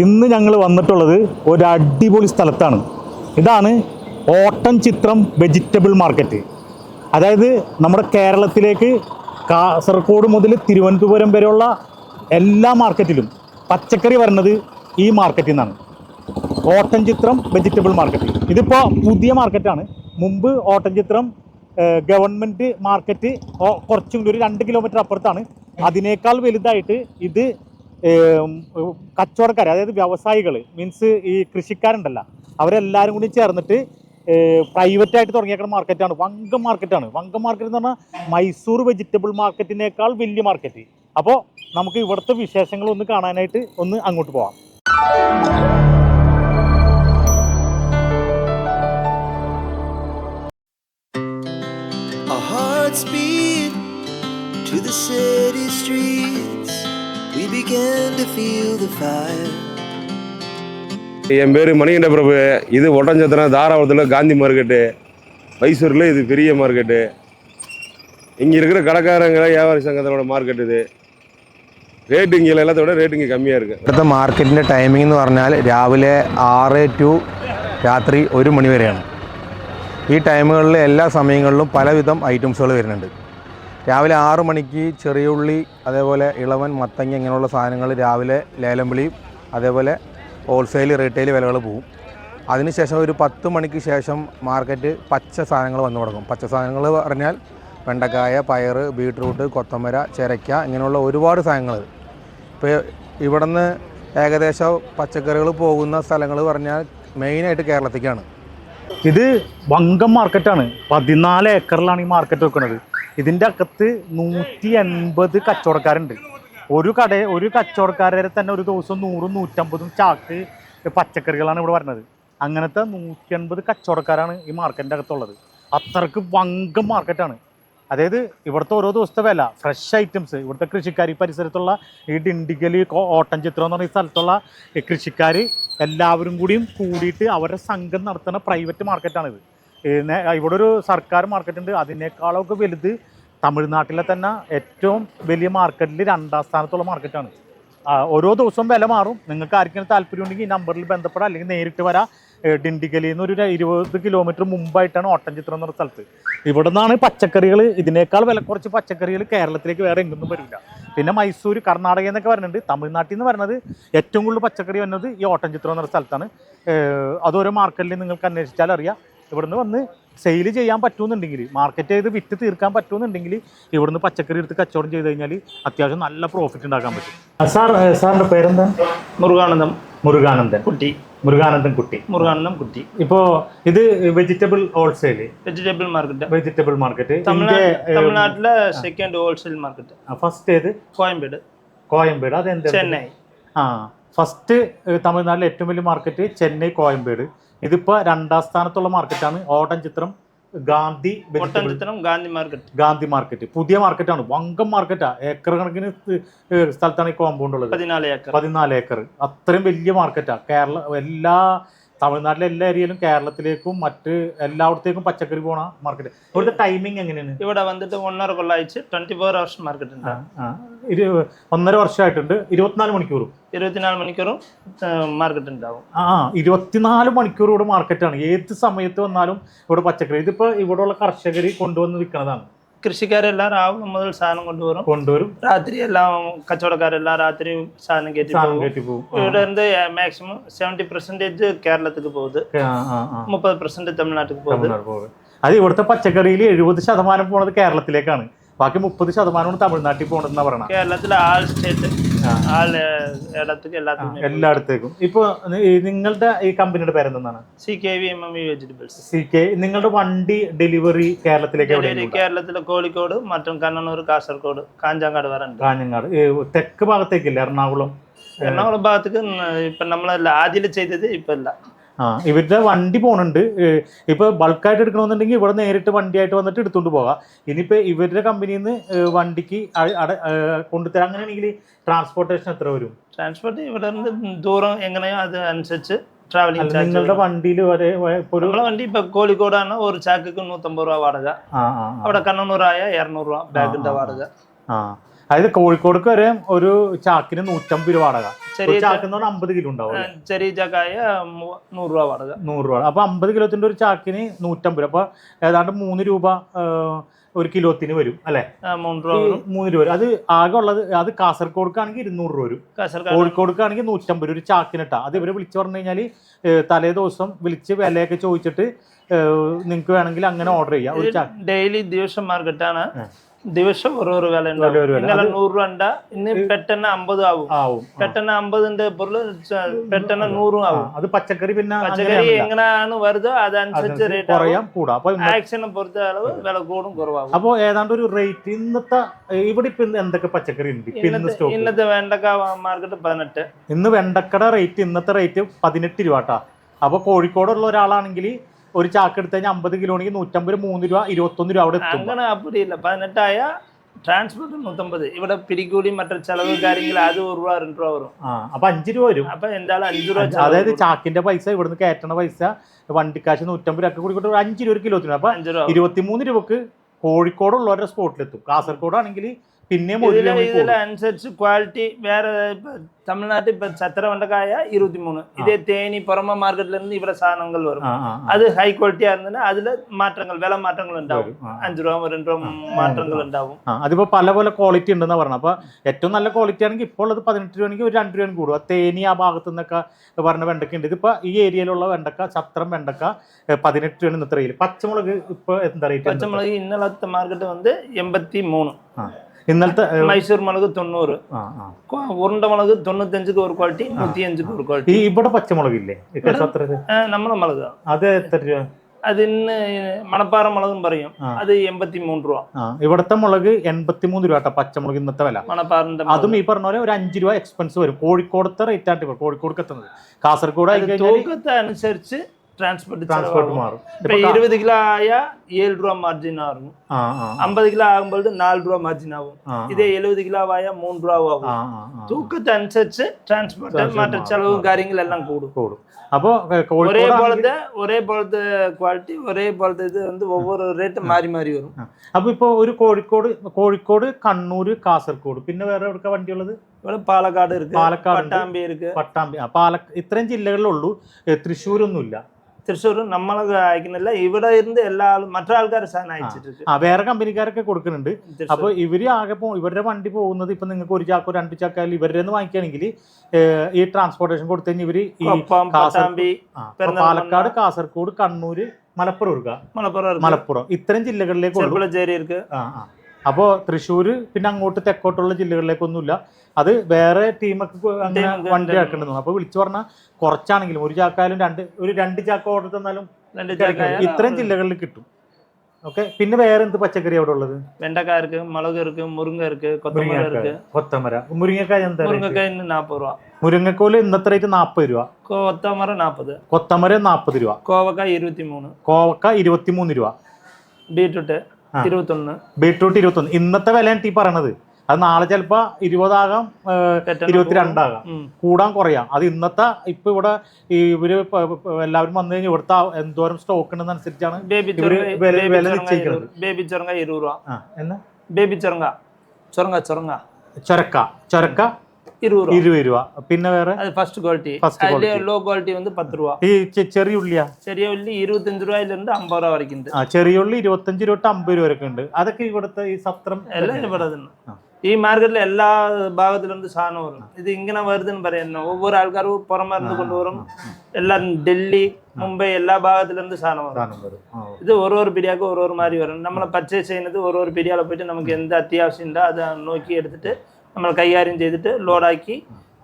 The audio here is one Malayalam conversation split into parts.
ഇന്ന് ഞങ്ങൾ വന്നിട്ടുള്ളത് ഒരു അടിപൊളി സ്ഥലത്താണ്. ഇതാണ് ഓട്ടം ചിത്രം വെജിറ്റബിൾ മാർക്കറ്റ്. അതായത് നമ്മുടെ കേരളത്തിലേക്ക് കാസർഗോഡ് മുതൽ തിരുവനന്തപുരം വരെയുള്ള എല്ലാ മാർക്കറ്റിലും പച്ചക്കറി വരുന്നത് ഈ മാർക്കറ്റിൽ നിന്നാണ്. ഓട്ടം ചിത്രം വെജിറ്റബിൾ മാർക്കറ്റ്. ഇതിപ്പോൾ പുതിയ മാർക്കറ്റാണ്. മുമ്പ് ഓട്ടം ചിത്രം ഗവൺമെന്റ് മാർക്കറ്റ് കുറച്ചും ഒരു രണ്ട് കിലോമീറ്റർ അപ്പുറത്താണ്. അതിനേക്കാൾ വലുതായിട്ട് ഇത് കച്ചവടക്കാർ അതായത് വ്യവസായികൾ മീൻസ് ഈ കൃഷിക്കാരുണ്ടല്ല അവരെല്ലാവരും കൂടി ചേർന്നിട്ട് പ്രൈവറ്റ് ആയിട്ട് തുടങ്ങിയേക്കുന്ന മാർക്കറ്റാണ് വങ്കം മാർക്കറ്റാണ് വങ്കം മാർക്കറ്റ് എന്ന് പറഞ്ഞാൽ മൈസൂർ വെജിറ്റബിൾ മാർക്കറ്റിനേക്കാൾ വലിയ മാർക്കറ്റ് അപ്പോൾ നമുക്ക് ഇവിടുത്തെ വിശേഷങ്ങൾ ഒന്ന് കാണാനായിട്ട് ഒന്ന് അങ്ങോട്ട് പോവാം. Beat to the city streets. என் பேர் மணிகண்ட பிரபு இது ஒட்டஞ்சத்திரம் தாராபுரத்தில் காந்தி மார்க்கெட்டு மைசூரில் இது பெரிய மார்க்கெட்டு இங்கே இருக்கிற கடைக்காரங்க வியாபாரி சங்கத்தோட மார்க்கெட் இது ரேட்டு இங்கே எல்லாத்த விட ரேட்டு இங்கே கம்மியாக இருக்குது ഇവിടുത്തെ മാർക്കറ്റിൻ്റെ ടൈമിംഗ് എന്ന് പറഞ്ഞാൽ രാവിലെ ആറ് ടു രാത്രി ഒരു മണി വരെയാണ് ഈ ടൈമുകളിൽ എല്ലാ സമയങ്ങളിലും പലവിധം ഐറ്റംസുകൾ വരുന്നുണ്ട് രാവിലെ ആറ് മണിക്ക് ചെറിയ ഉള്ളി അതേപോലെ ഇളവൻ മത്തങ്ങ ഇങ്ങനെയുള്ള സാധനങ്ങൾ രാവിലെ ലേലം വിളിയും അതേപോലെ ഹോൾസെയിൽ റീറ്റെയിൽ വിലകൾ പോവും. അതിനുശേഷം ഒരു പത്ത് മണിക്ക് ശേഷം മാർക്കറ്റ് പച്ച സാധനങ്ങൾ വന്നു തുടങ്ങും. പച്ച സാധനങ്ങൾ പറഞ്ഞാൽ വെണ്ടക്കായ പയർ ബീട്രൂട്ട് കൊത്തമര ചിരക്ക ഇങ്ങനെയുള്ള ഒരുപാട് സാധനങ്ങൾ. ഇപ്പോൾ ഇവിടുന്ന് ഏകദേശം പച്ചക്കറികൾ പോകുന്ന സ്ഥലങ്ങൾ പറഞ്ഞാൽ മെയിനായിട്ട് കേരളത്തിലേക്കാണ്. ഇത് വങ്കം മാർക്കറ്റാണ് പതിനാല് ഏക്കറിലാണ് ഈ മാർക്കറ്റ് വെക്കുന്നത്. ഇതിന്റെ അകത്ത് നൂറ്റി എൺപത് കച്ചവടക്കാരുണ്ട്. ഒരു കട ഒരു കച്ചവടക്കാരെ തന്നെ ഒരു ദിവസം നൂറും നൂറ്റമ്പതും ചാക്ക് പച്ചക്കറികളാണ് ഇവിടെ വരുന്നത്. അങ്ങനത്തെ നൂറ്റി എൺപത് കച്ചവടക്കാരാണ് ഈ മാർക്കറ്റിന്റെ അകത്തുള്ളത്. അത്രയ്ക്ക് വങ്കം മാർക്കറ്റാണ്. അതായത് ഇവിടുത്തെ ഓരോ ദിവസത്തെ വില ഫ്രഷ് ഐറ്റംസ് ഇവിടുത്തെ കൃഷിക്കാർ ഈ പരിസരത്തുള്ള ഈ ഡിണ്ടിഗലി ഓട്ടം ചിത്രം എന്ന് പറഞ്ഞ സ്ഥലത്തുള്ള കൃഷിക്കാർ എല്ലാവരും കൂടിയും കൂടിയിട്ട് അവരുടെ സംഘം നടത്തുന്ന പ്രൈവറ്റ് മാർക്കറ്റാണിത് ഇവിടെ ഒരു സർക്കാർ മാർക്കറ്റ് ഉണ്ട് അതിനേക്കാളൊക്കെ വലുത് തമിഴ്നാട്ടിലെ തന്നെ ഏറ്റവും വലിയ മാർക്കറ്റിൽ രണ്ടാം സ്ഥാനത്തുള്ള മാർക്കറ്റാണ്. ഓരോ ദിവസവും വില മാറും. നിങ്ങൾക്ക് ആർക്കെങ്കിലും താല്പര്യം ഉണ്ടെങ്കിൽ ഈ നമ്പറിൽ ബന്ധപ്പെടാം. അല്ലെങ്കിൽ നേരിട്ട് വരാം. ഏഹ് ഡിണ്ടിഗലിൽ നിന്ന് ഒരു ഇരുപത് കിലോമീറ്റർ മുമ്പായിട്ടാണ് ഓട്ടംചിത്രം എന്നുള്ള സ്ഥലത്ത്. ഇവിടെ നിന്നാണ് പച്ചക്കറികൾ ഇതിനേക്കാൾ വില കുറച്ച് പച്ചക്കറികൾ കേരളത്തിലേക്ക് വേറെ എങ്ങൊന്നും വരില്ല. പിന്നെ മൈസൂർ കർണാടക എന്നൊക്കെ വരുന്നുണ്ട്. തമിഴ്നാട്ടിൽ നിന്ന് വരുന്നത് ഏറ്റവും കൂടുതൽ പച്ചക്കറി വരുന്നത് ഈ ഓട്ടംചിത്രം എന്നുള്ള സ്ഥലത്താണ്. അതോരോ മാർക്കറ്റിൽ നിങ്ങൾക്ക് അന്വേഷിച്ചാൽ അറിയാം. ഇവിടുന്ന് വന്ന് സെയിൽ ചെയ്യാൻ പറ്റുമെന്നുണ്ടെങ്കിൽ മാർക്കറ്റ് ചെയ്ത് വിറ്റ് തീർക്കാൻ പറ്റുമെന്നുണ്ടെങ്കിൽ ഇവിടുന്ന് പച്ചക്കറി എടുത്ത് കച്ചവടം ചെയ്ത് കഴിഞ്ഞാൽ അത്യാവശ്യം നല്ല പ്രോഫിറ്റ് ഉണ്ടാക്കാൻ പറ്റും. സാർ സാറിന്റെ പേരെന്താ? മുരുകാനന്ദം. മുരുകാനന്ദൻ. കുട്ടി. മുരുകാനന്ദൻ കുട്ടി. മുരുകാനന്ദം കുട്ടി. ഇപ്പോ ഇത് vegetable wholesale vegetable market vegetable market തമിഴ്നാട്ടിലെ സെക്കൻഡ് ഹോൾസെയിൽ മാർക്കറ്റ് ഫസ്റ്റ് ഏത്? കോയമ്പേട്. കോയമ്പേട്. അതെന്താ? ചെന്നൈ. ആ ഫസ്റ്റ് തമിഴ്നാട്ടിലെ ഏറ്റവും വലിയ മാർക്കറ്റ് ചെന്നൈ കോയമ്പേട്. ഇതിപ്പോ രണ്ടാം സ്ഥാനത്തുള്ള മാർക്കറ്റാണ് Oddanchatram Gandhi Oddanchatram Gandhi market Gandhi market പുതിയ മാർക്കറ്റാണ് വങ്കം മാർക്കറ്റാ ഏക്കർ കണക്കിന് സ്ഥലത്താണ് ഈ കോമ്പൗണ്ട് ഉള്ളത്. പതിനാല് ഏക്കർ. പതിനാല് ഏക്കർ. അത്രയും വലിയ മാർക്കറ്റാ കേരള എല്ലാ തമിഴ്നാട്ടിലെ എല്ലാ ഏരിയയിലും കേരളത്തിലേക്കും മറ്റ് എല്ലായിടത്തേക്കും പച്ചക്കറി പോണ മാർക്കറ്റ് ഇവിടുത്തെ ടൈമിംഗ് എങ്ങനെയാണ്? ഇവിടെ വന്നിട്ട് ഒന്നര കൊള്ളാഴ്ച ട്വന്റി ഫോർ അവേഴ്സ് മാർക്കറ്റ് ഉണ്ട് ഒന്നര വർഷമായിട്ടുണ്ട്. ഇരുപത്തിനാല് മണിക്കൂറും. ഇരുപത്തിനാല് മണിക്കൂറും മാർക്കറ്റ് ഉണ്ടാവും. ആ ഇരുപത്തിനാല് മണിക്കൂർ ഇവിടെ മാർക്കറ്റാണ് ഏത് സമയത്ത് വന്നാലും ഇവിടെ പച്ചക്കറി. ഇതിപ്പോ ഇവിടെയുള്ള കർഷകർ കൊണ്ടുവന്ന് വിൽക്കുന്നതാണ് കൃഷിക്കാരെല്ലാം രാവിലെ മുതൽ സാധനം കൊണ്ടുവരും കൊണ്ടുവരും രാത്രി എല്ലാം കച്ചവടക്കാരെല്ലാം രാത്രി സാധനം കയറ്റി സാധനം പോകും കയറ്റി പോകും ആ, ഇവിടെ இருந்து மேக்ஸிமம் செவன்டி பெர்சன்டேஜ் கேரளத்துக்கு போகுது ആ, ആ, ആ. முப்பது பெர்சன்ட் தமிழ்நாட்டுக்கு போகுது തമിഴ്നാട് പോകും അത് ഇവിടുത്തെ പച്ചക്കറിയിൽ എഴുപത് ശതമാനം പോണത് കേരളത്തിലേക്കാണ് ബാക്കി മുപ്പത് ശതമാനമാണ് തമിഴ്നാട്ടിൽ പോണെന്നാ പറയണത് കേരളത്തിലെ ആൾ സ്റ്റേറ്റ് എല്ലായിടത്തേക്കും. ഇപ്പൊ നിങ്ങളുടെ ഈ കമ്പനിയുടെ പേരെന്താണ് C K V M M vegetables C K നിങ്ങളുടെ വണ്ടി ഡെലിവറി കേരളത്തിലേക്ക് കേരളത്തിലെ കോഴിക്കോട് മറ്റും കണ്ണൂർ കാസർഗോഡ് കാഞ്ചാങ്കാട് വരെ കാഞ്ഞങ്ങാട്. തെക്ക് ഭാഗത്തേക്കില്ല? എറണാകുളം? എറണാകുളം ഭാഗത്തേക്ക് ഇപ്പൊ നമ്മളല്ല ആദ്യം ചെയ്തത് ഇപ്പൊ ഇല്ല ആ ഇവരുടെ വണ്ടി പോണുണ്ട്. ഇപ്പൊ ബൾക്കായിട്ട് എടുക്കണമെന്നുണ്ടെങ്കിൽ ഇവിടെ നേരിട്ട് വണ്ടിയായിട്ട് വന്നിട്ട് എടുത്തുകൊണ്ട് പോകാം. ഇനിയിപ്പോ ഇവരുടെ കമ്പനിയിൽ നിന്ന് വണ്ടിക്ക് കൊണ്ടുതരാം. അങ്ങനെയാണെങ്കിൽ ട്രാൻസ്പോർട്ടേഷൻ എത്ര വരും? ട്രാൻസ്പോർട്ട് ഇവിടെ ദൂരം എങ്ങനെയോ അത് അനുസരിച്ച് ട്രാവലിംഗ് നിങ്ങളുടെ വണ്ടിയിൽ വരെ നമ്മളെ വണ്ടി ഇപ്പൊ കോഴിക്കോടാണ്. ഒരു ചാക്കിക്ക് നൂറ്റമ്പത് രൂപ വാടക. അവിടെ കണ്ണൂറായ ഇരുന്നൂറ് രൂപ ബാഗിന്റെ വാടക. ആ. അതായത് കോഴിക്കോടക്ക് വരെ ഒരു ചാക്കിന് നൂറ്റമ്പത് രൂപ വാടക. ചെറിയ പറഞ്ഞാൽ അമ്പത് കിലോ ഉണ്ടാവും? ചെറിയ ചക്കായ നൂറ് രൂപ വാടക. നൂറ് രൂപ അപ്പൊ അമ്പത് കിലോത്തിന്റെ ഒരു ചാക്കിന് നൂറ്റമ്പത് രൂപ. അപ്പൊ ഏതാണ്ട് മൂന്ന് രൂപ ഒരു കിലോത്തിന് വരും അല്ലെ? മൂന്ന് രൂപ അത് ആകെ ഉള്ളത് അത് കാസർഗോഡ്ക്കാണെങ്കിൽ ഇരുന്നൂറ് രൂപ വരും. കോഴിക്കോടക്കാണെങ്കിൽ നൂറ്റമ്പത് രൂപ ഒരു ചാക്കിനിട്ടാ. അത് ഇവർ വിളിച്ചു പറഞ്ഞു കഴിഞ്ഞാൽ തലേ ദിവസം വിളിച്ച് വിലയൊക്കെ ചോദിച്ചിട്ട് നിങ്ങൾക്ക് വേണമെങ്കിൽ അങ്ങനെ ഓർഡർ ചെയ്യാം. ഒരു ഡെയിലി ദിവസം മാർക്കറ്റാണ്. ദിവസം ഒരു വില. ഇന്നലെ നൂറ് രൂപ ഉണ്ടാ ഇന്ന് പെട്ടെന്ന് അമ്പത് ആവും. പെട്ടെന്ന് അമ്പതിന്റെ പൊരുൾ പെട്ടെന്ന് നൂറും ആവും. അത് പച്ചക്കറി പിന്നെ പച്ചക്കറി എങ്ങനെയാണ് വരുതോ അതനുസരിച്ച് റേറ്റ് കുറയാം കൂടാം. അപ്പൊ ഇന്ന- ആക്ഷനെ പൊറുത്ത അളവ് വില കൂടും കുറവാകും. അപ്പൊ ഏതാണ്ട് ഒരു റേറ്റ് ഇന്നത്തെ ഇവിടെ ഇപ്പൊ എന്തൊക്കെ പച്ചക്കറി ഉണ്ട്? ഇന്നത്തെ വെണ്ടക്ക മാർക്കറ്റ് പതിനെട്ട്. ഇന്ന് വെണ്ടക്കട റേറ്റ് ഇന്നത്തെ റേറ്റ് പതിനെട്ട് രൂപ കേട്ടാ അപ്പൊ കോഴിക്കോടുള്ള ഒരാളാണെങ്കിൽ ഒരു ചാക്ക് എടുത്തു കഴിഞ്ഞാൽ അമ്പത് കിലോണെങ്കിൽ നൂറ്റമ്പത് മൂന്ന് രൂപ ഇരുപത്തൊന്ന് രൂപ അവിടെ എത്തും അങ്ങനെ அப்படி இல்லை பதினெட்டாய டிரான்ஸ்போர்ட் நூற்றம்பது ഇവിടെ പിരികൂലി മറ്റു ചെലവ് കാര്യങ്ങൾ അത് ഒരു രൂപ രണ്ട് രൂപ വരും ആ അപ്പൊ അഞ്ച് രൂപ വരും അപ്പൊ എന്തായാലും അഞ്ചു രൂപ അഞ്ച് ചെലവ് അതായത് കൂടും. ചാക്കിന്റെ പൈസ ഇവിടുന്ന് കയറ്റണ പൈസ വണ്ടിക്കാശ് നൂറ്റമ്പത് രൂപ കൂടി ഒരു അഞ്ച് രൂപ ഒരു കിലോത്തിന് അപ്പൊ അഞ്ച് രൂപ ഇരുപത്തിമൂന്ന് രൂപക്ക് കോഴിക്കോടുള്ളവരുടെ സ്പോട്ടിലെത്തും കാസർഗോഡാണെങ്കിൽ പിന്നെയും ഒരു இதுல രൂപ இதுல കൂടും. அனுசரிச்சு குவாலிட்டி வேற இப்ப தமிழ்நாட்டு இப்ப சத்திர வெண்டைக்காய இருபத்தி மூணு இதே தேனி புறமா மார்க்கெட்ல இருந்து இவ்வளவு சாதனங்கள் வரும் ആ, ആ, ആ. அது ஹை குவாலிட்டியா இருந்ததுன்னா அதுல மாற்றங்கள் விலை மாற்றங்கள் உண்டாகும் വരും. ആ, அஞ்சு ரூபா ரெண்டு ரூபா மாற்றங்கள் உண்டாகும் ആ അതിപ്പോ പല പല ക്വാളിറ്റി ഉണ്ടെന്നാ പറഞ്ഞത് അപ്പൊ ഏറ്റവും നല്ല ക്വാളിറ്റി ആണെങ്കിൽ ഇപ്പോൾ ഉള്ളത് പതിനെട്ട് രൂപയാണെങ്കിൽ ഒരു രണ്ട് രൂപ കൂടും ആ തേനി ആ ഭാഗത്തു നിന്നൊക്കെ പറഞ്ഞ വെണ്ടക്ക ഉണ്ട് ഇതിപ്പോ ഈ ഏരിയയിലുള്ള വെണ്ടക്ക ചത്രം വെണ്ടക്ക ഏ, പതിനെട്ട് രൂപയാണ് ഇന്നത്തെ റേറ്റ് പച്ചമുളക് ഇപ്പൊ എന്താ റേറ്റ് பச்சை மிளகு இன்னலத்த மார்க்கெட் வந்து எண்பத்தி மூணு ഇന്നലത്തെ ഏ, மைசூர் மிளகு தொண்ணூறு ഇന്നത്തെ മൈസൂർ മുളക് തൊണ്ണൂറ്. ഉരുണ്ട മുളക് തൊണ്ണൂറ്റഞ്ചുക്ക് ഒരു ക്വാളിറ്റി നൂറ്റിയഞ്ചുക്ക് ഒരു ക്വാളിറ്റി. ഇവിടെ പച്ചമുളക് ഇല്ലേ നമ്മളെ മുളക്. അത് എത്ര രൂപ? അതിന് മണപ്പാറ മുളകും പറയും. അത് എൺപത്തി മൂന്ന് രൂപ ഇവിടുത്തെ മുളക് എൺപത്തി മൂന്ന് രൂപ പച്ചമുളക് ഇന്നത്തെ വില. മണപ്പാറിന്റെ അതും ഈ പറഞ്ഞ പോലെ ഒരു അഞ്ച് രൂപ എക്സ്പെൻസ് വരും. കോഴിക്കോടത്തെ റേറ്റ് ആയിട്ട് കോഴിക്കോട് എത്തുന്നത് കാസർഗോഡ് അനുസരിച്ച് டிரான்ஸ்போர்ட் டிரான்ஸ்போர்ட் மாறும் இப்போ இருபது கிலோ ஆயா ஏழு ரூபா மார்ஜின் ஆகும் ஐம்பது கிலோ ஆகும்போது நாலு ரூபா மார்ஜின் ஆகும் இதே எழுபது கிலோ ஆயா மூணு ரூபா ஆகும் தூக்கத்தை அனுசரிச்சு டிரான்ஸ்போர்ட் மற்ற செலவும் காரியங்கள் எல்லாம் கூடும் கூடும் அப்போ ஒரே போலத்த ஒரே போலத்த ക്വാളിറ്റി ഒരേ പോലത്തെ ഇത് വന്ന് ഒവ്വൊരു റേറ്റ് മാറി മാറി വരും അപ്പൊ ഇപ്പൊ ഒരു കോഴിക്കോട് കോഴിക്കോട് കണ്ണൂർ കാസർഗോഡ് പിന്നെ വേറെ എവിടെ വണ്ടിയുള്ളത് ഇവിടെ പാലക്കാട് പാലക്കാട് പട്ടാമ്പി പട്ടാമ്പി പാലക്ക ഇത്രയും ജില്ലകളിലുള്ളൂ തൃശ്ശൂരൊന്നുമില്ല തൃശ്ശൂരും നമ്മൾ അയക്കുന്നില്ല. ഇവിടെ ഇരുന്ന് എല്ലാ ആളും മറ്റാൾക്കാർ സാധനം അയച്ചിട്ട് ആ വേറെ കമ്പനിക്കാരൊക്കെ കൊടുക്കുന്നുണ്ട്. അപ്പൊ ഇവർ ആകെ പോ ഇവരുടെ വണ്ടി പോകുന്നത് ഇപ്പൊ നിങ്ങൾക്ക് ഒരു ചാക്കോ രണ്ട് ചാക്കോ ഇവരുടെ വാങ്ങിക്കുകയാണെങ്കിൽ ഈ ട്രാൻസ്പോർട്ടേഷൻ കൊടുത്തു കഴിഞ്ഞാൽ ഇവർ ഈ പാലക്കാട് കാസർഗോഡ് കണ്ണൂര് മലപ്പുറം മലപ്പുറം മലപ്പുറം. ഇത്തരം ജില്ലകളിലേക്ക് ചെറുപ്പുളശ്ശേരി അപ്പോൾ തൃശ്ശൂർ പിന്നെ അങ്ങോട്ട് തെക്കോട്ടുള്ള ജില്ലകളിലേക്കൊന്നുമില്ല അത് വേറെ ടീമൊക്കെ കൊ- അങ്ങനെ ടീമൊക്കെ വണ്ടി ഉണ്ട്. ആക്കണ്ടെന്നു അപ്പോൾ വിളിച്ചു പറഞ്ഞാൽ കുറച്ചാണെങ്കിലും ഒരു ചാക്കായാലും രണ്ട് ഒരു രണ്ട് ചാക്ക ഓർഡർ തന്നാലും രണ്ട് ചാക്കായ ഇത്രയും ജില്ലകളിൽ കിട്ടും ഓക്കെ പിന്നെ വേറെ എന്ത് പച്ചക്കറി അവിടെ ഉള്ളത് வெண்டைக்காய் இருக்கு மிளகு இருக்கு முருங்கை இருக்கு கொத்தமல்லி മുരിങ്ങക്കായ இருக்கு കൊത്തമര മുരിങ്ങക്കായ എന്താ rate? முருங்கைக்காய் இன்னும் நாற்பது ரூபா മുരിങ്ങക്കോല് ഇന്നത്തെ റേറ്റ് നാൽപ്പത് രൂപ கொத்தமரம் நாற்பது കൊത്തമര നാൽപ്പത് രൂപ கோவக்காய் இருபத்தி மூணு കോവക്ക ഇരുപത്തിമൂന്ന് രൂപ பீட்ரூட்டு ബീട്രൂട്ട് ഇരുപത്തി ഒന്ന് ഇന്നത്തെ വിലയാണ് ഈ പറയണത്. അത് നാളെ ചിലപ്പോ ഇരുപതാകാം ഇരുപത്തിരണ്ടാകാം. കൂടാൻ കുറയാം. അത് ഇന്നത്തെ ഇപ്പൊ ഇവിടെ ഇവർ എല്ലാവരും വന്നു കഴിഞ്ഞാൽ ഇവിടുത്തെ എന്തോരം സ്റ്റോക്ക് ഉണ്ടെന്നനുസരിച്ചാണ് ഇവർ വില നിശ്ചയിക്കുന്നത് ബേബി ചൊറങ്ങ ഇരുപത് രൂപ. ബേബി ചൊറങ്ങ. ചൊറങ്ങ ചൊറങ്ങ. ചൊരക്ക. ചൊരക്ക இருபது இருபது ரூபா பின்ன வேற first quality quality low quality quality வந்து രൂപ. ഈ ചെറിയ ഉള്ളിയാ? ചെറിയ ഉള്ളി ഇരുപത്തഞ്ച് രൂപയിലുണ്ട് അമ്പത് രൂപ വരയ്ക്കും ചെറിയ ഉള്ളി ഇരുപത്തഞ്ച് രൂപ അമ്പത് രൂപ വരെ ഉണ്ട്. അതൊക്കെ ഇവിടുത്തെ ഈ സത്രം എല്ലാം ഇവിടെ തന്നെ ഈ മാർക്കറ്റിൽ എല്ലാ ഭാഗത്തിലും സാധനം വരും ഇത് ഇങ്ങനെ വരുതെന്ന് പറയുന്നു ഒവ്വൊരു ആൾക്കാരും പുറമെ ഇருந்து കൊണ്ടുവരും. എല്ലാം ഡൽഹി മുംബൈ എല്ലാ ഭാഗത്തിലും സാധനം വരും. ഇത് ഓരോ പിരിയാക്കും ഓരോ മാതിരി വരും. നമ്മൾ പർച്ചേസ് ചെയ്യുന്നത് ഓരോ പിരിയാളെ പോയിട്ട് നമുക്ക് എന്ത് അത്യാവശ്യം ഉണ്ടോ അത് നോക്കി എടുത്തിട്ട് നമ്മൾ കൈകാര്യം ചെയ്തിട്ട് ലോഡാക്കി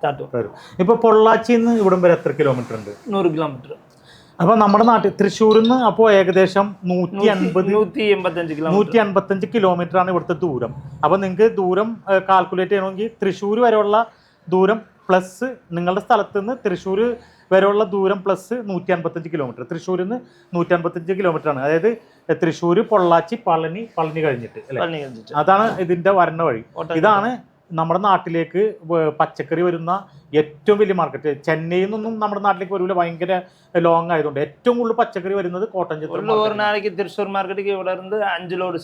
താട്ടും വരും ഇപ്പൊ പൊള്ളാച്ചിന്ന് ഇവിടം വരെ എത്ര കിലോമീറ്റർ ഉണ്ട്? നൂറ് കിലോമീറ്റർ അപ്പോൾ നമ്മുടെ നാട്ടിൽ തൃശ്ശൂരിൽ നിന്ന് അപ്പോൾ ഏകദേശം നൂറ്റി അൻപത് നൂറ്റി എൺപത്തഞ്ച് കിലോമീറ്റർ നൂറ്റി അൻപത്തഞ്ച് കിലോമീറ്റർ ആണ് ഇവിടുത്തെ ദൂരം. അപ്പോൾ നിങ്ങൾക്ക് ദൂരം കാൽക്കുലേറ്റ് ചെയ്യണമെങ്കിൽ തൃശ്ശൂർ വരെയുള്ള ദൂരം പ്ലസ് നിങ്ങളുടെ സ്ഥലത്ത് നിന്ന് തൃശ്ശൂർ വരെയുള്ള ദൂരം പ്ലസ് നൂറ്റി അൻപത്തഞ്ച് കിലോമീറ്റർ തൃശ്ശൂരിൽ നിന്ന് നൂറ്റി അൻപത്തഞ്ച് കിലോമീറ്റർ ആണ്. അതായത് തൃശ്ശൂർ പൊള്ളാച്ചി പളനി പളനി കഴിഞ്ഞിട്ട് അതാണ് ഇതിന്റെ വരണ വഴി. ഇതാണ് നമ്മുടെ നാട്ടിലേക്ക് പച്ചക്കറി വരുന്ന ഏറ്റവും വലിയ മാർക്കറ്റ് ചെന്നൈയിൽ നിന്നൊന്നും നമ്മുടെ നാട്ടിലേക്ക് വരില്ല ഭയങ്കര ലോങ് ആയതുകൊണ്ട്. ഏറ്റവും കൂടുതൽ പച്ചക്കറി വരുന്നത് കോട്ടഞ്ചിത്ര തൃശ്ശൂർ நாளைக்கு திருச்சூர் மார்க்கெட்டுக்கு இவ்வளோ இருந்து அஞ்சு லோடு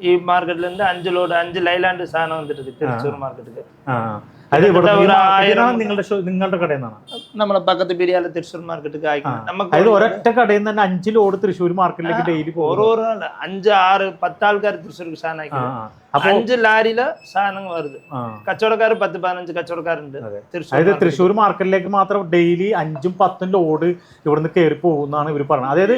ഈ മാർക്കറ്റിൽ നിന്ന് അഞ്ച് ലോഡ് അഞ്ച് ലൈലാൻഡ് സാധനം വന്നിട്ടുണ്ട് തൃശ്ശൂർ മാർക്കറ്റിൽ നിങ്ങളുടെ നിങ്ങളുടെ പക്കത്ത് ബിരിയാണി തൃശ്ശൂർ മാർക്കറ്റ് നമുക്ക് ഒരൊറ്റ കടയിൽ തന്നെ അഞ്ച് ലോഡ് തൃശ്ശൂർ മാർക്കറ്റിലേക്ക് ഡെയിലി ഓരോ അഞ്ച് ആറ് പത്താൾക്കാർ തൃശ്ശൂർ സാധനം അഞ്ച് ലാരിയിൽ സാധനങ്ങൾ വരുത്. കച്ചവടക്കാർ പത്ത് പതിനഞ്ച് കച്ചവടക്കാരുണ്ട്. അതായത് തൃശ്ശൂർ മാർക്കറ്റിലേക്ക് മാത്രം ഡെയിലി അഞ്ചും പത്തും ലോഡ് ഇവിടുന്ന് കയറി പോകുന്നതാണ് ഇവർ പറയുന്നത് അതായത്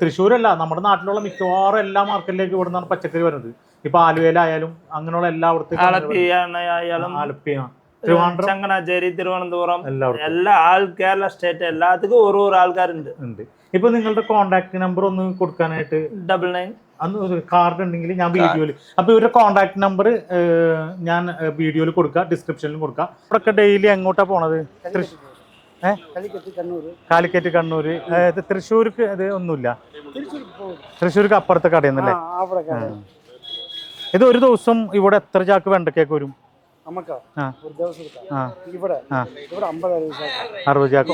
തൃശ്ശൂരല്ല നമ്മുടെ നാട്ടിലുള്ള മിക്കവാറും എല്ലാ മാർക്കറ്റിലേക്ക് ഇവിടുന്നാണ് പച്ചക്കറി വരുന്നത്. ഇപ്പൊ ആലുവയിലായാലും അങ്ങനെയുള്ള എല്ലാ ആലപ്പിയാണ് ചങ്ങനാശ്ശേരി തിരുവനന്തപുരം എല്ലാ ആൾ കേരള സ്റ്റേറ്റ് എല്ലാത്തിനും ഓരോ ആൾക്കാരുണ്ട്. ഉണ്ട്. ഇപ്പൊ നിങ്ങളുടെ കോൺടാക്ട് നമ്പർ ഒന്ന് കൊടുക്കാനായിട്ട് ഡബിൾ നയൻ അന്ന് കാർഡ് ഉണ്ടെങ്കിൽ ഞാൻ വീഡിയോയിൽ അപ്പോൾ ഇവരുടെ കോണ്ടാക്ട് നമ്പർ ഞാൻ വീഡിയോയിൽ കൊടുക്കാം ഡിസ്ക്രിപ്ഷനിലും കൊടുക്കാം. ഇവിടെയൊക്കെ ഡെയിലി എങ്ങോട്ടാ പോണത്? തൃശ്- ഏ? കാലിക്കറ്റ് കണ്ണൂര്. അതായത് ഇത് തൃശ്ശൂർക്ക് ഇത് ഒന്നുമില്ല. തൃശ്ശൂർക്ക് അപ്പുറത്തെ കടയെന്നല്ലേ ഇത് ഒരു ദിവസം ഇവിടെ എത്ര ചാക്ക് വെണ്ടക്കേക്ക് വരും?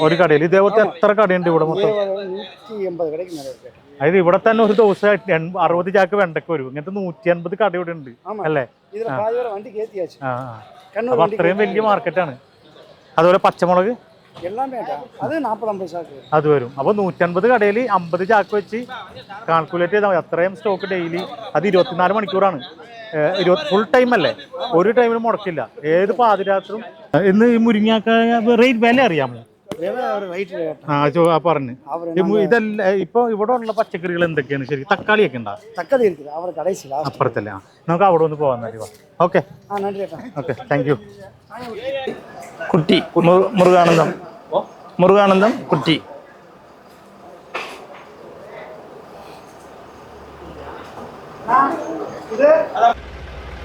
ഒരു കടയിൽ ഇതേപോലത്തെ എത്ര കടയുണ്ട് ഇവിടെ മൊത്തം? അതായത് ഇവിടെ തന്നെ ഒരു ദിവസം അറുപത് ചാക്ക് വെണ്ടക്ക വരും. ഇങ്ങനത്തെ നൂറ്റി അൻപത് കട ഇവിടെ ഉണ്ട്. അല്ലേ? അപ്പൊ അത്രയും വലിയ മാർക്കറ്റാണ് അതുപോലെ പച്ചമുളക്? எல்லாமே தான். அது நாற்பது ஐம்பது சாக்கு അത് വരും അപ്പോൾ നൂറ്റൻപത് കടയിൽ അമ്പത് ചാക്ക് വെച്ച് കാൽക്കുലേറ്റ് ചെയ്താൽ മതി അത്രയും സ്റ്റോക്ക് ഡെയിലി അത് ഇരുപത്തിനാല് മണിക്കൂറാണ് ഏഹ് ഇരുപത്തി ഫുൾ ടൈം അല്ലേ ഒരു ടൈമിലും മുടക്കില്ല ഏത് പാതിരാത്രും ഇന്ന് ഈ മുരിങ്ങാക്കായ റേറ്റ് വില അറിയാമോ விலை ஒரு ரைட் ரேட் ആ ചോ ആ പറഞ്ഞു அவர் ഈ മു- ഇതല്ല ഇപ്പൊ ഇവിടെ ഉള്ള പച്ചക്കറികൾ എന്തൊക്കെയാണ് ശരി തക്കാളിയൊക്കെ ഉണ്ടാ தக்கது இருக்குது அவர் கடைசி லாஸ்ட் അപ്പുറത്തല്ലേ ആ നമുക്ക് അവിടെ ഒന്ന് പോകാൻ തരുവാ ഓക്കെ ஆ நன்றி ஏட்டா ഓക്കെ താങ്ക് യു കുട്ടി മു- മുരുകാനന്ദം മുരുകാനന്ദം കുറ്റി.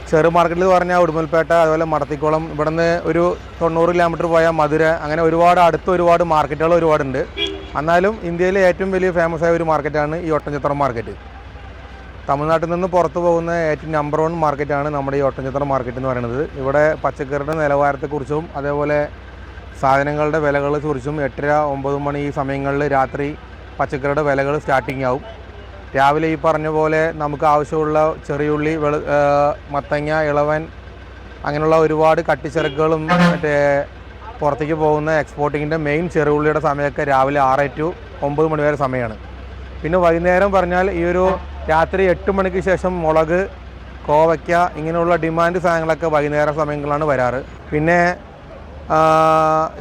ചെറു മാർക്കറ്റിൽ പറഞ്ഞാൽ ഉടുമൽപേട്ട അതുപോലെ മടത്തിക്കുളം. ഇവിടുന്ന് ഒരു തൊണ്ണൂറ് കിലോമീറ്റർ പോയാൽ മധുര. അങ്ങനെ ഒരുപാട് അടുത്ത് ഒരുപാട് മാർക്കറ്റുകൾ ഒരുപാടുണ്ട്. എന്നാലും ഇന്ത്യയിലെ ഏറ്റവും വലിയ ഫേമസ് ആയ ഒരു മാർക്കറ്റാണ് ഈ ഒട്ടൻചിത്രം മാർക്കറ്റ് തമിഴ്നാട്ടിൽ നിന്ന് പുറത്തു പോകുന്ന ഏറ്റവും നമ്പർ വൺ മാർക്കറ്റാണ് നമ്മുടെ ഈ ഒട്ടൻചിത്രം മാർക്കറ്റ് എന്ന് പറയുന്നത്. ഇവിടെ പച്ചക്കറിയുടെ നിലവാരത്തെക്കുറിച്ചും അതേപോലെ സാധനങ്ങളുടെ വിലകൾ കുറിച്ചും എട്ടര ഒമ്പത് മണി ഈ സമയങ്ങളിൽ രാത്രി പച്ചക്കറിയുടെ വിലകൾ സ്റ്റാർട്ടിംഗ് ആവും രാവിലെ ഈ പറഞ്ഞ പോലെ നമുക്ക് ആവശ്യമുള്ള ചെറിയുള്ളി വെളു മത്തങ്ങ ഇളവൻ അങ്ങനെയുള്ള ഒരുപാട് കട്ടിച്ചരക്കുകളും മറ്റേ പുറത്തേക്ക് പോകുന്ന എക്സ്പോർട്ടിങ്ങിന്റെ മെയിൻ ചെറുള്ളിയുടെ സമയമൊക്കെ രാവിലെ ആറ് ടു ഒമ്പത് മണി വരെ സമയമാണ്. പിന്നെ വൈകുന്നേരം പറഞ്ഞാൽ ഈ ഒരു രാത്രി എട്ട് മണിക്ക് ശേഷം മുളക് കോവയ്ക്ക ഇങ്ങനെയുള്ള ഡിമാൻഡ് സാധനങ്ങളൊക്കെ വൈകുന്നേര സമയങ്ങളിലാണ് വരാറ്. പിന്നെ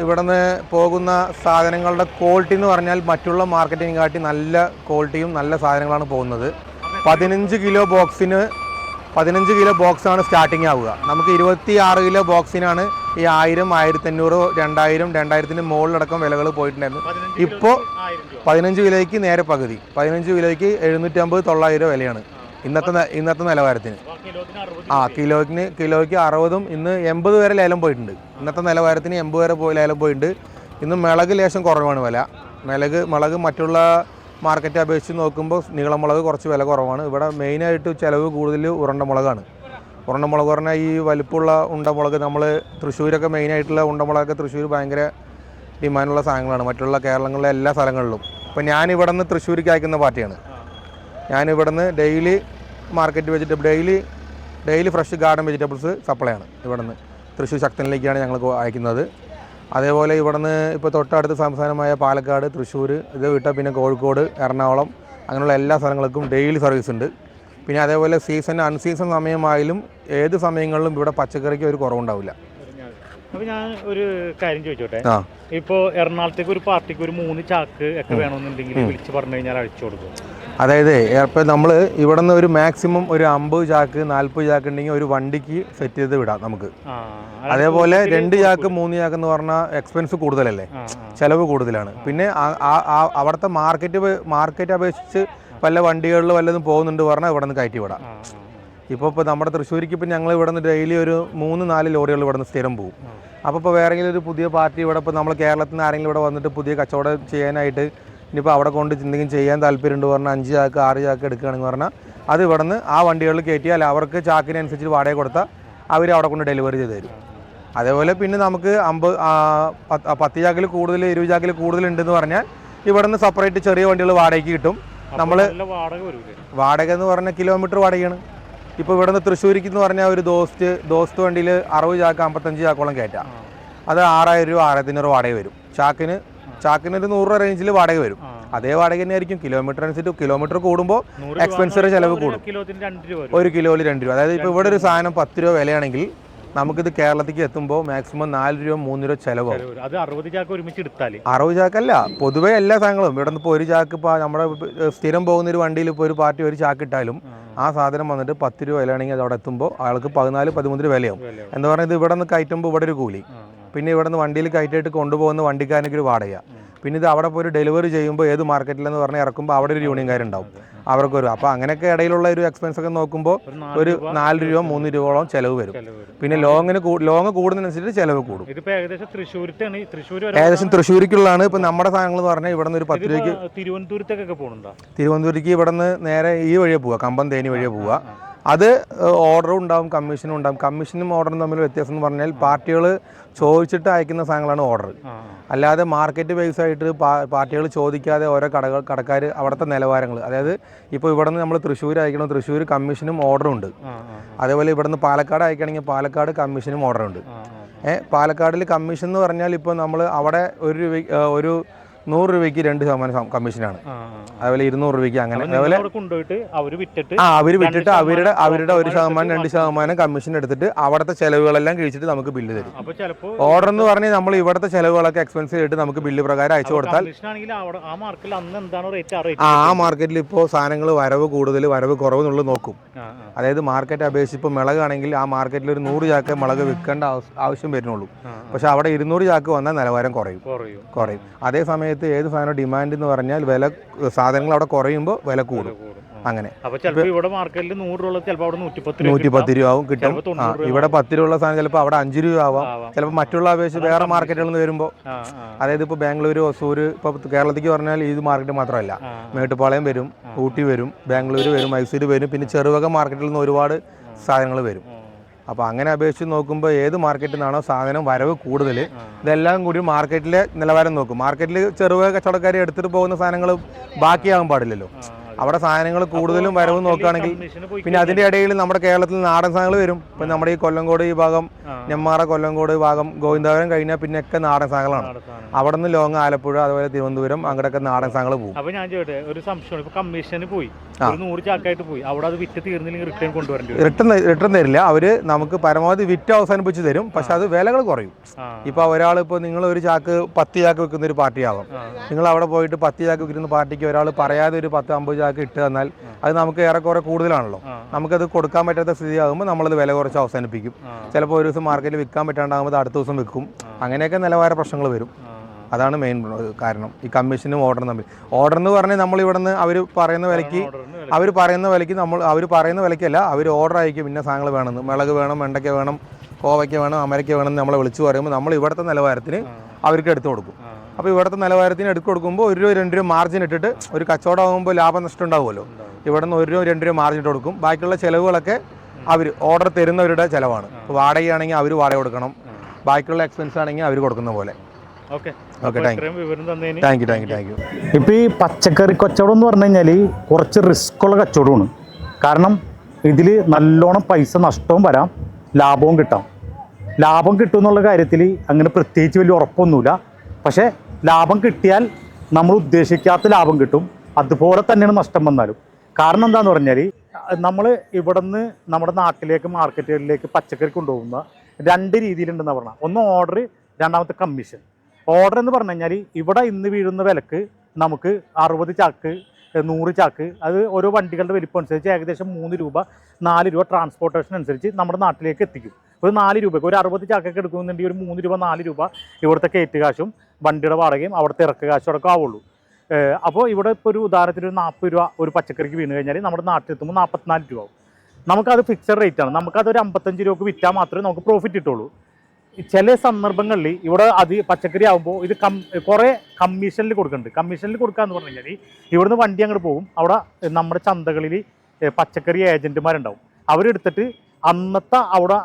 ഇവിടുന്ന് പോകുന്ന സാധനങ്ങളുടെ ക്വാളിറ്റി എന്ന് പറഞ്ഞാൽ മറ്റുള്ള മാർക്കറ്റിനെ കാട്ടി നല്ല ക്വാളിറ്റിയും നല്ല സാധനങ്ങളാണ് പോകുന്നത്. പതിനഞ്ച് കിലോ ബോക്സിന് പതിനഞ്ച് കിലോ ബോക്സാണ് സ്റ്റാർട്ടിങ് ആവുക. നമുക്ക് ഇരുപത്തി ആറ് കിലോ ബോക്സിനാണ് ഈ ആയിരം ആയിരത്തി അഞ്ഞൂറ് രണ്ടായിരം രണ്ടായിരത്തിന് മുകളിലടക്കം വിലകൾ പോയിട്ടുണ്ടായിരുന്നു ഇപ്പോൾ പതിനഞ്ച് കിലോയ്ക്ക് നേരെ പകുതി. പതിനഞ്ച് കിലോയ്ക്ക് എഴുന്നൂറ്റമ്പത് തൊള്ളായിരം വിലയാണ്. ഇന്നത്തെ ഇന്നത്തെ നിലവാരത്തിന്. ആ കിലോയ്ക്ക് കിലോയ്ക്ക് അറുപതും ഇന്ന് എൺപത് വരെ ലേലം പോയിട്ടുണ്ട്. ഇന്നത്തെ നിലവാരത്തിന് എൺപത് വരെ പോയി ലേലം പോയിട്ടുണ്ട്. ഇന്ന് മിളക് ലേശം കുറവാണ് വില. മിളക് മുളക് മറ്റുള്ള മാർക്കറ്റ് അപേക്ഷിച്ച് നോക്കുമ്പോൾ നീളമുളക് കുറച്ച് വില കുറവാണ്. ഇവിടെ മെയിനായിട്ട് ചിലവ് കൂടുതൽ ഉരുണ്ട മുളകാണ്. ഉരുണ്ട മുളക് പറഞ്ഞാൽ ഈ വലിപ്പമുള്ള ഉണ്ടമുളക് നമ്മൾ തൃശ്ശൂരൊക്കെ മെയിനായിട്ടുള്ള ഉണ്ടമുളകൊക്കെ തൃശ്ശൂർ ഭയങ്കര ഡിമാൻഡുള്ള സാധനങ്ങളാണ്. മറ്റുള്ള കേരളങ്ങളിലെ എല്ലാ സ്ഥലങ്ങളിലും. ഇപ്പം ഞാൻ ഇവിടെ നിന്ന് തൃശ്ശൂർക്ക് അയക്കുന്ന പാർട്ടിയാണ്. ഞാൻ ഇവിടുന്ന് daily market vegetable daily daily fresh garden vegetables supply ആണ് ഇവിടുന്ന്. തൃശ്ശൂർ ശക്തനിലേക്കാണ് ഞങ്ങൾ അയക്കുന്നത്. അതേപോലെ ഇവിടുന്ന് ഇപ്പോൾ തൊട്ടടുത്ത സംസ്ഥാനമായ പാലക്കാട് തൃശ്ശൂർ ഇത് വിട്ടാൽ പിന്നെ കോഴിക്കോട് എറണാകുളം അങ്ങനെയുള്ള എല്ലാ സ്ഥലങ്ങൾക്കും ഡെയിലി സർവീസ് ഉണ്ട്. പിന്നെ അതേപോലെ സീസൺ അൺസീസൺ സമയമായാലും ഏത് സമയങ്ങളിലും ഇവിടെ പച്ചക്കറിക്ക് ഒരു കുറവുണ്ടാവില്ല. അപ്പോൾ ഞാൻ ഒരു കാര്യം ചോദിച്ചോട്ടെ? ആ. ഇപ്പോ എറണാകുളത്തേക്ക് ഒരു പാർട്ടിക്ക് ഒരു മൂന്ന് ചാക്ക് ഒക്കെ വേണമെന്നുണ്ടെങ്കിൽ വിളിച്ച് പറഞ്ഞു കഴിഞ്ഞാൽ അഴിച്ചു കൊടുക്കും അതായത് ഇപ്പം നമ്മൾ ഇവിടെ നിന്ന് ഒരു മാക്സിമം ഒരു അമ്പത് ചാക്ക് നാൽപ്പത് ചാക്ക് ഉണ്ടെങ്കിൽ ഒരു വണ്ടിക്ക് സെറ്റ് ചെയ്ത് വിടാം നമുക്ക്. അതേപോലെ രണ്ട് ചാക്ക് മൂന്ന് ചാക്ക് എന്ന് പറഞ്ഞാൽ എക്സ്പെൻസ് കൂടുതലല്ലേ. ചിലവ് കൂടുതലാണ്. പിന്നെ അവിടുത്തെ മാർക്കറ്റ് മാർക്കറ്റ് അപേക്ഷിച്ച് പല വണ്ടികളിൽ വല്ലതും പോകുന്നുണ്ട് പറഞ്ഞാൽ ഇവിടെ നിന്ന് കയറ്റി വിടാം. ഇപ്പോൾ ഇപ്പോൾ നമ്മുടെ തൃശ്ശൂരിക്ക് ഇപ്പം ഞങ്ങൾ ഇവിടെ നിന്ന് ഡെയിലി ഒരു മൂന്ന് നാല് ലോറികൾ ഇവിടെ നിന്ന് സ്ഥിരം പോകും അപ്പോൾ ഇപ്പോൾ വേറെങ്കിലും ഒരു പുതിയ പാർട്ടി ഇവിടെ ഇപ്പോൾ നമ്മൾ കേരളത്തിൽ നിന്ന് ആരെങ്കിലും ഇവിടെ വന്നിട്ട് പുതിയ കച്ചവടം ചെയ്യാനായിട്ട് ഇനിയിപ്പോൾ അവിടെ കൊണ്ട് എന്തെങ്കിലും ചെയ്യാൻ താല്പര്യമുണ്ട് പറഞ്ഞാൽ അഞ്ച് ചാക്ക് ആറ് ചാക്ക് എടുക്കുകയാണെന്ന് പറഞ്ഞാൽ അത് ഇവിടെ നിന്ന് ആ വണ്ടികളിൽ കയറ്റിയാൽ അവർക്ക് ചാക്കിനനുസരിച്ച് വാടക കൊടുത്താൽ അവർ അവിടെ കൊണ്ട് ഡെലിവറി ചെയ്ത് തരും. അതേപോലെ പിന്നെ നമുക്ക് അമ്പത് പത്ത് ചാക്കിൽ കൂടുതൽ ഇരുപത് ചാക്കിൽ കൂടുതൽ ഉണ്ടെന്ന് പറഞ്ഞാൽ ഇവിടെ നിന്ന് സെപ്പറേറ്റ് ചെറിയ വണ്ടികൾ വാടകയ്ക്ക് കിട്ടും. നമ്മൾ വാടക എന്ന് പറഞ്ഞാൽ കിലോമീറ്റർ വാടകയാണ്. ഇപ്പോൾ ഇവിടെ നിന്ന് തൃശ്ശൂരിക്ക് എന്ന് പറഞ്ഞാൽ ഒരു ദോസ്റ്റ് ദോസ്ത് വണ്ടിയിൽ അറുപത് ചാക്ക് അമ്പത്തഞ്ച് ചാക്കോളം കയറ്റാം. അത് ആറായിരം രൂപ ആറായിരത്തി അഞ്ഞൂറ് വാടക വരും. ചാക്കിന് ചാക്കിന് ഒരു നൂറ് രൂപ റേഞ്ചിൽ വാടക വരും. അതേ വാടക തന്നെയായിരിക്കും. കിലോമീറ്റർ അനുസരിച്ച് കിലോമീറ്റർ കൂടുമ്പോൾ എക്സ്പെൻസ് ചെലവ് കൂടും. ഒരു കിലോയിൽ രണ്ട് രൂപ. അതായത് ഇപ്പോൾ ഇവിടെ ഒരു സാധനം പത്ത് രൂപ വിലയാണെങ്കിൽ നമുക്കിത് കേരളത്തിലേക്ക് എത്തുമ്പോൾ മാക്സിമം നാല് രൂപ മൂന്ന് രൂപ ചിലവാകും. അത് അറുപത് ചാക്ക് ഒരുമിച്ച് എടുത്താൽ അറുപത് ചാക്കല്ല പൊതുവെ എല്ലാ സാധനങ്ങളും. ഇവിടെ നിന്ന് ഇപ്പോൾ ഒരു ചാക്ക് ഇപ്പോൾ നമ്മുടെ സ്ഥിരം പോകുന്ന ഒരു വണ്ടിയിൽ ഇപ്പോൾ ഒരു പാർട്ടി ഒരു ചാക്ക് ഇട്ടാലും ആ. സാധനം വന്നിട്ട് പത്ത് രൂപ വിലയാണെങ്കിൽ അത് അവിടെ എത്തുമ്പോൾ ആൾക്ക് പതിനാല് പതിമൂന്ന് രൂപ വിലയാവും. എന്ന് പറഞ്ഞാൽ ഇത് ഇവിടെ നിന്ന് കയറ്റുമ്പോൾ ഇവിടെ ഒരു കൂലി. പിന്നെ ഇവിടെ നിന്ന് വണ്ടിയിൽ കയറ്റിയിട്ട് കൊണ്ടുപോകുന്ന വണ്ടിക്കാരനൊക്കെ ഒരു വാടക പിന്നെ ഇത് അവിടെ പോയി ഡെലിവറി ചെയ്യുമ്പോൾ ഏത് മാർക്കറ്റിലെന്ന് പറഞ്ഞ് ഇറക്കുമ്പോൾ അവിടെ ഒരു യൂണിയൻകാരുണ്ടാവും. അവർക്ക് ഒരു അപ്പോൾ അങ്ങനെയൊക്കെ ഇടയിലുള്ള ഒരു എക്സ്പെൻസ് ഒക്കെ നോക്കുമ്പോൾ ഒരു നാല് രൂപ മൂന്ന് രൂപയോളം ചിലവ് വരും. പിന്നെ ലോങ്ങിന് ലോങ് കൂടുന്നതിനനുസരിച്ച് ചിലവ് കൂടും. ഏകദേശം തൃശ്ശൂരിക്കുള്ളതാണ് ഇപ്പം നമ്മുടെ സാധനങ്ങൾ എന്ന് പറഞ്ഞാൽ ഇവിടെ നിന്ന് ഒരു പത്ത് രൂപയ്ക്ക് തിരുവനന്തപുരത്തേക്കൊക്കെ പോകുന്നുണ്ടോ തിരുവനന്തപുരത്തേക്ക് ഇവിടെ നിന്ന് നേരെ ഈ വഴിയെ പോവുക കമ്പം തേനി വഴിയെ പോവുക അത് ഓർഡറും ഉണ്ടാവും കമ്മീഷനും ഉണ്ടാവും. കമ്മീഷനും ഓർഡറും തമ്മിൽ വ്യത്യാസം എന്ന് പറഞ്ഞാൽ പാർട്ടികൾ ചോദിച്ചിട്ട് അയക്കുന്ന സാധനങ്ങളാണ് ഓർഡർ അല്ലാതെ മാർക്കറ്റ് ബേസ് ആയിട്ട് പാർട്ടികൾ ചോദിക്കാതെ ഓരോ കടകൾ കടക്കാർ അവിടുത്തെ നിലവാരങ്ങൾ അതായത് ഇപ്പോൾ ഇവിടെ നിന്ന് നമ്മൾ തൃശ്ശൂർ അയക്കണം തൃശ്ശൂർ കമ്മീഷനും ഓർഡറും ഉണ്ട്. അതേപോലെ ഇവിടെ നിന്ന് പാലക്കാട് അയക്കണമെങ്കിൽ പാലക്കാട് കമ്മീഷനും ഓർഡറുണ്ട് ഏഹ് പാലക്കാടിൽ കമ്മീഷൻ എന്ന് പറഞ്ഞാൽ ഇപ്പോൾ നമ്മൾ അവിടെ ഒരു ഒരു നൂറ് രൂപയ്ക്ക് രണ്ട് ശതമാനം കമ്മീഷനാണ്. അതുപോലെ. ഇരുന്നൂറ് രൂപയ്ക്ക് അങ്ങനെ. അതുപോലെ ആ അവർ വിട്ടിട്ട് അവരുടെ അവരുടെ ഒരു ശതമാനം രണ്ട് ശതമാനം കമ്മീഷൻ എടുത്തിട്ട് അവിടുത്തെ ചെലവുകളെല്ലാം കഴിച്ചിട്ട് നമുക്ക് ബില്ല് തരും. ഓർഡർ എന്ന് പറഞ്ഞാൽ നമ്മൾ ഇവിടുത്തെ ചെലവുകളൊക്കെ എക്സ്പെൻസ് ചെയ്തിട്ട് നമുക്ക് ബില്ല് പ്രകാരം അയച്ചു കൊടുത്താൽ ആ മാർക്കറ്റിൽ ഇപ്പോൾ സാധനങ്ങൾ വരവ് കൂടുതൽ വരവ് കുറവ് എന്നുള്ളത് നോക്കും അതായത് മാർക്കറ്റ് അപേക്ഷിച്ച് ഇപ്പോൾ മിളകാണെങ്കിൽ ആ മാർക്കറ്റിൽ ഒരു നൂറ് ചാക്ക് മുളക് വിൽക്കേണ്ട ആവശ്യം വരുന്നുള്ളൂ. പക്ഷെ അവിടെ ഇരുന്നൂറ് ചാക്ക് വന്നാൽ നിലവാരം കുറയും. കുറയും. കുറയും. അതേ സമയത്ത് ഏത് സാധനം ഡിമാൻഡ് എന്ന് പറഞ്ഞാൽ വില സാധനങ്ങൾ അവിടെ കുറയുമ്പോൾ വില കൂടും. അങ്ങനെ. നൂറ്റിപ്പത്ത് രൂപ നൂറ്റി പത്ത് രൂപ ആവും കിട്ടും. ഇവിടെ പത്ത് രൂപ ഉള്ള സാധനം ചിലപ്പോൾ അവിടെ അഞ്ച് രൂപ ആവാം. ചിലപ്പോൾ മറ്റുള്ള അപേക്ഷിച്ച് വേറെ മാർക്കറ്റുകളിൽ നിന്ന് വരുമ്പോൾ അതായത് ഇപ്പോൾ ബാംഗ്ലൂർ ഒസൂർ ഇപ്പോൾ കേരളത്തിലേക്ക് പറഞ്ഞാൽ ഇത് മാർക്കറ്റ് മാത്രമല്ല. മേട്ടുപാളയം മേട്ടുപ്പാളയം വരും ഊട്ടി വരും ബാംഗ്ലൂർ വരും മൈസൂർ വരും പിന്നെ ചെറുവക മാർക്കറ്റിൽ നിന്ന് ഒരുപാട് സാധനങ്ങൾ വരും. അപ്പോൾ അങ്ങനെ അപേക്ഷിച്ച് നോക്കുമ്പോൾ ഏത് മാർക്കറ്റിൽ നിന്നാണോ സാധനം വരവ് കൂടുതൽ ഇതെല്ലാം കൂടി മാർക്കറ്റിലെ നിലവാരം നോക്കും. മാർക്കറ്റിൽ ചെറുപയ കച്ചവടക്കാർ എടുത്തിട്ട് പോകുന്ന സാധനങ്ങൾ ബാക്കിയാകാൻ പാടില്ലല്ലോ. അവിടെ സാധനങ്ങൾ കൂടുതലും വരവ് നോക്കുകയാണെങ്കിൽ പിന്നെ അതിന്റെ ഇടയിൽ നമ്മുടെ കേരളത്തിൽ നാടൻ സാധനങ്ങൾ വരും. ഇപ്പം നമ്മുടെ ഈ കൊല്ലംകോട് ഈ ഭാഗം. നെമ്മാറ കൊല്ലംകോട് ഭാഗം ഗോവിന്ദാപുരം കഴിഞ്ഞാൽ പിന്നെയൊക്കെ നാടൻ സാധനങ്ങളാണ്. അവിടെ നിന്ന് ലോങ് ആലപ്പുഴ അതുപോലെ തിരുവനന്തപുരം അങ്ങോട്ടൊക്കെ നാടൻ സാധനങ്ങൾ പോകും. അപ്പൊ ഞാൻ ചോട്ടെ ഒരു ഇപ്പൊ കമ്മീഷന് പോയി. നൂറ് ചാക്കായിട്ട് പോയി. അവിടെ അത് വിറ്റ് തീർന്നില്ലെങ്കിൽ റിട്ടേൺ കൊണ്ടുവരേണ്ടി റിട്ടേൺ റിട്ടേൺ തരില്ല. അവർ നമുക്ക് പരമാവധി വിറ്റ് അവസാനിപ്പിച്ച് തരും. പക്ഷെ അത് വിലകൾ കുറയും. ഇപ്പൊ ഒരാൾ ഇപ്പൊ നിങ്ങൾ ഒരു ചാക്ക് പത്ത് ചാക്ക് വെക്കുന്ന ഒരു പാർട്ടിയാകും. നിങ്ങൾ അവിടെ പോയിട്ട് പത്ത് ചാക്ക് വിൽക്കുന്ന പാർട്ടിക്ക് ഒരാൾ പറയാതെ ഒരു പത്ത് അമ്പത് ചാക്ക് ഇട്ട് തന്നാൽ അത് നമുക്ക് ഏറെക്കുറെ കൂടുതലാണല്ലോ. നമുക്കത് കൊടുക്കാൻ പറ്റാത്ത സ്ഥിതി ആകുമ്പോൾ നമ്മളത് വില കുറച്ച് അവസാനിപ്പിക്കും. ചിലപ്പോൾ ഒരു ദിവസം മാർക്കറ്റിൽ വിൽക്കാൻ പറ്റാണ്ടാകുമ്പോൾ അടുത്ത ദിവസം വിൽക്കും. അങ്ങനെയൊക്കെ നിലവാര പ്രശ്നങ്ങൾ വരും. അതാണ് മെയിൻ കാരണം. ഈ കമ്മീഷനും ഓർഡറും തമ്മിൽ. ഓർഡർ എന്ന് പറഞ്ഞാൽ നമ്മൾ ഇവിടെ നിന്ന് അവർ പറയുന്ന വിലയ്ക്ക് അവർ പറയുന്ന വിലയ്ക്ക് നമ്മൾ അവർ പറയുന്ന വിലയ്ക്കല്ല അവർ ഓർഡർ അയക്കും ഇന്ന സാധനങ്ങൾ വേണമെന്ന്. മിളക് വേണം വെണ്ടയ്ക്ക വേണം കോവയ്ക്ക വേണം അമരയ്ക്ക വേണം നമ്മളെ വിളിച്ചു പറയുമ്പോൾ നമ്മൾ ഇവിടുത്തെ നിലവാരത്തിന് അവർക്ക് എടുത്തു കൊടുക്കും. അപ്പോൾ ഇവിടുത്തെ നിലവാരത്തിന് എടുത്ത് കൊടുക്കുമ്പോൾ ഒരു രൂപ രണ്ട് രൂപ മാർജിൻ ഇട്ടിട്ട് ഒരു കച്ചവടം ആകുമ്പോൾ ലാഭം നഷ്ടം ഉണ്ടാവുമല്ലോ ഇവിടെ നിന്ന് ഒരു രൂപ രണ്ട് രൂപ മാർജിൻ ഇട്ട് കൊടുക്കും. ബാക്കിയുള്ള ചിലവുകളൊക്കെ അവർ ഓർഡർ തരുന്നവരുടെ ചിലവാണ്. ഇപ്പോൾ വാടകയാണെങ്കിൽ അവർ വാടക കൊടുക്കണം. ബാക്കിയുള്ള എക്സ്പെൻസ് ആണെങ്കിൽ അവർ കൊടുക്കുന്ന പോലെ. ഓക്കെ. ഓക്കെ അപ്പൊ താങ്ക് ഇത്രയും വിവരം തന്നതിന് thank you thank you thank you ഇപ്പോൾ ഈ പച്ചക്കറി കച്ചവടം എന്ന് പറഞ്ഞു കഴിഞ്ഞാൽ കുറച്ച് റിസ്ക് ഉള്ള കച്ചവടമാണ്. കാരണം ഇതിൽ നല്ലോണം പൈസ നഷ്ടവും വരാം ലാഭവും കിട്ടാം. ലാഭം കിട്ടും എന്നുള്ള കാര്യത്തിൽ അങ്ങനെ പ്രത്യേകിച്ച് വലിയ ഉറപ്പൊന്നുമില്ല. പക്ഷേ ലാഭം കിട്ടിയാൽ നമ്മൾ ഉദ്ദേശിക്കാത്ത ലാഭം കിട്ടും. അതുപോലെ തന്നെയാണ് നഷ്ടം വന്നാലും. കാരണം എന്താന്ന് പറഞ്ഞാൽ നമ്മൾ ഇവിടുന്ന് നമ്മുടെ നാട്ടിലേക്ക് മാർക്കറ്റുകളിലേക്ക് പച്ചക്കറി കൊണ്ടുപോകുന്ന രണ്ട് രീതിയിലുണ്ടെന്ന് പറഞ്ഞാൽ ഒന്ന് ഓർഡർ രണ്ടാമത്തെ കമ്മീഷൻ ഓർഡർ എന്ന് പറഞ്ഞു കഴിഞ്ഞാൽ ഇവിടെ ഇന്ന് വീഴുന്ന വിലക്ക് നമുക്ക് അറുപത് ചാക്ക് നൂറ് ചാക്ക്. അത് ഓരോ വണ്ടികളുടെ വലിപ്പം അനുസരിച്ച് ഏകദേശം മൂന്ന് രൂപ നാല് രൂപ ട്രാൻസ്പോർട്ടേഷൻ അനുസരിച്ച് നമ്മുടെ നാട്ടിലേക്ക് എത്തിക്കും. ഒരു നാല് രൂപയ്ക്ക് ഒരു അറുപത് ചാക്കൊക്കെ എടുക്കുന്നുണ്ടെങ്കിൽ ഒരു മൂന്ന് രൂപ നാല് രൂപ ഇവിടുത്തെ കയറ്റ് കാശും വണ്ടിയുടെ വാടകയും അവിടുത്തെ ഇറക്ക കാശും അടക്കം ആവുള്ളൂ. അപ്പോൾ ഇവിടെ ഇപ്പോൾ ഒരു ഉദാഹരണത്തിന് ഒരു നാൽപ്പത് രൂപ ഒരു പച്ചക്കറിക്ക് വീണ് കഴിഞ്ഞാൽ നമ്മുടെ നാട്ടിൽ എത്തുമ്പോൾ നാൽപ്പത്തിനാല് രൂപ ആവും. നമുക്കത് ഫിക്സഡ് റേറ്റ് ആണ്. നമുക്കത് ഒരു അമ്പത്തഞ്ച് രൂപക്ക് വിറ്റാൽ മാത്രമേ നമുക്ക് പ്രോഫിറ്റ് കിട്ടുള്ളൂ. ചില സന്ദർഭങ്ങളിൽ ഇവിടെ അത് പച്ചക്കറി ആകുമ്പോൾ ഇത് കം കുറേ കമ്മീഷനിൽ കൊടുക്കുന്നുണ്ട് കമ്മീഷനിൽ കൊടുക്കാന്ന് പറഞ്ഞു കഴിഞ്ഞാൽ ഇവിടുന്ന് വണ്ടി അങ്ങോട്ട് പോകും അവിടെ നമ്മുടെ ചന്തകളിൽ പച്ചക്കറി ഏജന്റുമാരുണ്ടാവും. അവരെടുത്തിട്ട് അന്നത്തെ അവിടെ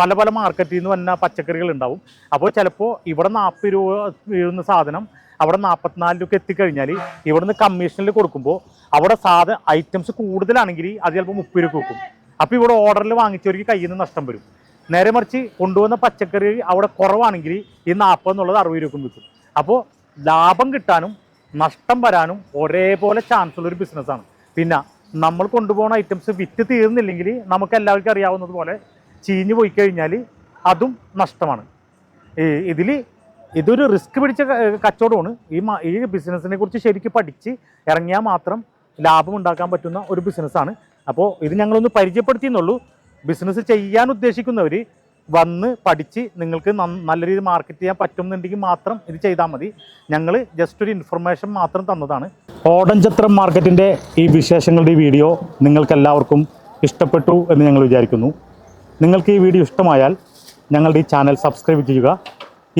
പല പല മാർക്കറ്റിൽ നിന്ന് വന്ന പച്ചക്കറികൾ ഉണ്ടാവും. അപ്പോൾ ചിലപ്പോൾ ഇവിടെ നാൽപ്പത് രൂപ വീഴുന്ന സാധനം അവിടെ നാൽപ്പത്തിനാല് രൂപ എത്തിക്കഴിഞ്ഞാൽ ഇവിടുന്ന് കമ്മീഷനിൽ കൊടുക്കുമ്പോൾ അവിടെ സാധ ഐറ്റംസ് കൂടുതലാണെങ്കിൽ അത് ചിലപ്പോൾ മുപ്പത് രൂപ കൊടുക്കും അപ്പോൾ ഇവിടെ ഓർഡറിൽ വാങ്ങിച്ചവർക്ക് കയ്യിൽ നിന്ന് നഷ്ടം വരും. നേരെ മറിച്ച് കൊണ്ടുവന്ന പച്ചക്കറി അവിടെ കുറവാണെങ്കിൽ ഈ നാൽപ്പത് എന്നുള്ളത് അറുപത് രൂപക്കും വിൽക്കും അപ്പോൾ ലാഭം കിട്ടാനും നഷ്ടം വരാനും ഒരേപോലെ ചാൻസ് ഉള്ളൊരു ബിസിനസ്സാണ് പിന്നെ നമ്മൾ കൊണ്ടുപോകുന്ന ഐറ്റംസ് വിറ്റ് തീർന്നില്ലെങ്കിൽ നമുക്ക് എല്ലാവർക്കും അറിയാവുന്നതുപോലെ ചീഞ്ഞു പോയി കഴിഞ്ഞാൽ അതും നഷ്ടമാണ്. ഇതിൽ ഇതൊരു റിസ്ക് പിടിച്ച കച്ചവടമാണ്. ഈ ഈ ബിസിനസ്സിനെ കുറിച്ച് ശരിക്കും പഠിച്ച് ഇറങ്ങിയാൽ മാത്രം ലാഭം ഉണ്ടാക്കാൻ പറ്റുന്ന ഒരു ബിസിനസ്സാണ് അപ്പോൾ ഇത് ഞങ്ങളൊന്ന് പരിചയപ്പെടുത്തിയെന്നുള്ളൂ. ബിസിനസ് ചെയ്യാൻ ഉദ്ദേശിക്കുന്നവർ വന്ന് പഠിച്ച് നിങ്ങൾക്ക് നല്ല രീതിയിൽ മാർക്കറ്റ് ചെയ്യാൻ പറ്റുന്നുണ്ടെങ്കിൽ മാത്രം ഇത് ചെയ്താൽ മതി. ഞങ്ങൾ ജസ്റ്റ് ഒരു ഇൻഫർമേഷൻ മാത്രം തന്നതാണ്. ഓടഞ്ചത്രം മാർക്കറ്റിന്റെ ഈ വിശേഷങ്ങളുടെ വീഡിയോ നിങ്ങൾക്ക് എല്ലാവർക്കും ഇഷ്ടപ്പെട്ടു എന്ന് ഞങ്ങൾ വിചാരിക്കുന്നു. നിങ്ങൾക്ക് ഈ വീഡിയോ ഇഷ്ടമായാൽ ഞങ്ങളുടെ ഈ ചാനൽ സബ്സ്ക്രൈബ് ചെയ്യുക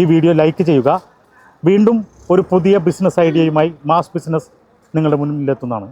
ഈ വീഡിയോ ലൈക്ക് ചെയ്യുക. വീണ്ടും ഒരു പുതിയ ബിസിനസ് ഐഡിയയുമായി മാസ് ബിസിനസ് നിങ്ങളുടെ മുന്നിലെത്തുന്നതാണ്.